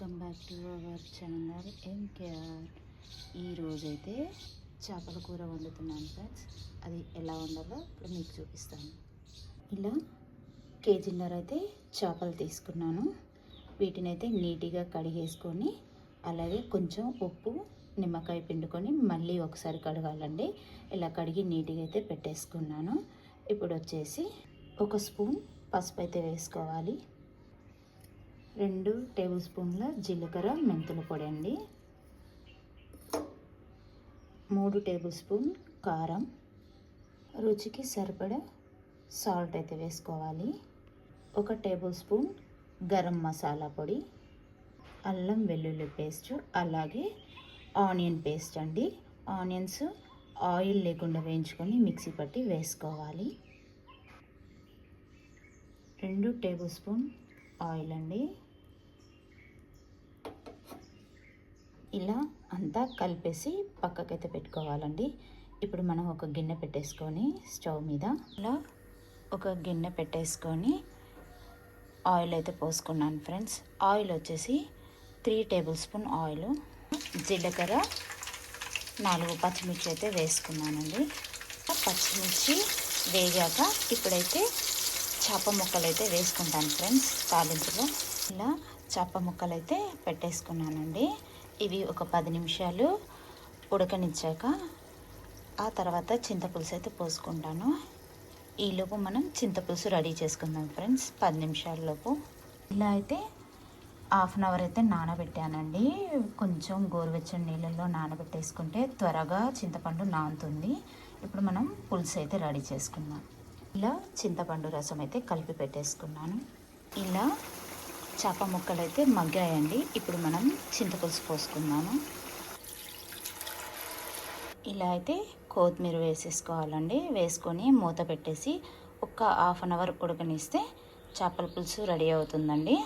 Welcome back to our channel. MKR ఈరోజైతే చేపల కూర వండుతున్నాను ఫ్రెండ్స్. అది ఎలా వండాలో ఇప్పుడు మీకు చూపిస్తాను. ఇలా కేజీన్నర అయితే చేపలు తీసుకున్నాను. వీటిని అయితే నీట్గా కడిగేసుకొని అలాగే కొంచెం ఉప్పు నిమ్మకాయ పిండుకొని మళ్ళీ ఒకసారి కడగాలండి. ఇలా కడిగి నీట్గా అయితే పెట్టేసుకున్నాను. ఇప్పుడు వచ్చేసి ఒక స్పూన్ పసుపు అయితే వేసుకోవాలి. రెండు టేబుల్ స్పూన్ల జీలకర్ర మెంతుల పొడి అండి. మూడు టేబుల్ స్పూన్ కారం. రుచికి సరిపడా సాల్ట్ అయితే వేసుకోవాలి. ఒక టేబుల్ స్పూన్ గరం మసాలా పొడి అల్లం వెల్లుల్లి పేస్ట్ అలాగే ఆనియన్ పేస్ట్ అండి. ఆనియన్స్ ఆయిల్ లేకుండా వేయించుకొని మిక్సీ పట్టి వేసుకోవాలి. రెండు టేబుల్ స్పూన్ ఆయిల్ అండి. ఇలా అంతా కలిపేసి పక్కకైతే పెట్టుకోవాలండి. ఇప్పుడు మనం ఒక గిన్నె పెట్టేసుకొని స్టవ్ మీద ఇలా ఒక గిన్నె పెట్టేసుకొని ఆయిల్ అయితే పోసుకున్నాను ఫ్రెండ్స్. ఆయిల్ వచ్చేసి త్రీ టేబుల్ స్పూన్ ఆయిల్ జీలకర్ర నాలుగు పచ్చిమిర్చి అయితే వేసుకున్నానండి. పచ్చిమిర్చి వేగాక ఇప్పుడైతే చేప ముక్కలు అయితే వేసుకుంటాను ఫ్రెండ్స్ తాలింపులో. ఇలా చేప ముక్కలు అయితే పెట్టేసుకున్నానండి. ఇవి ఒక పది నిమిషాలు ఉడకనిచ్చాక ఆ తర్వాత చింతపులుసు అయితే పోసుకుంటాను. ఈలోపు మనం చింతపులుసు రెడీ చేసుకుందాం ఫ్రెండ్స్ పది నిమిషాలలోపు ఇలా అయితే హాఫ్ అన్ అవర్ అయితే నానబెట్టానండి. కొంచెం గోరువెచ్చని నీళ్ళల్లో నానబెట్టేసుకుంటే త్వరగా చింతపండు నానుతుంది. ఇప్పుడు మనం పులుసు అయితే రెడీ చేసుకుందాం. ఇలా చింతపండు రసం అయితే కలిపి పెట్టేసుకున్నాను. ఇలా చేప ముక్కలు అయితే మగ్గాయండి. ఇప్పుడు మనం చింతపులుసు పోసుకుందాము. ఇలా అయితే కొత్తిమీర వేసేసుకోవాలండి. వేసుకొని మూత పెట్టేసి ఒక హాఫ్ అన్ అవర్ ఉడకనిస్తే చేపల పులుసు రెడీ అవుతుందండి.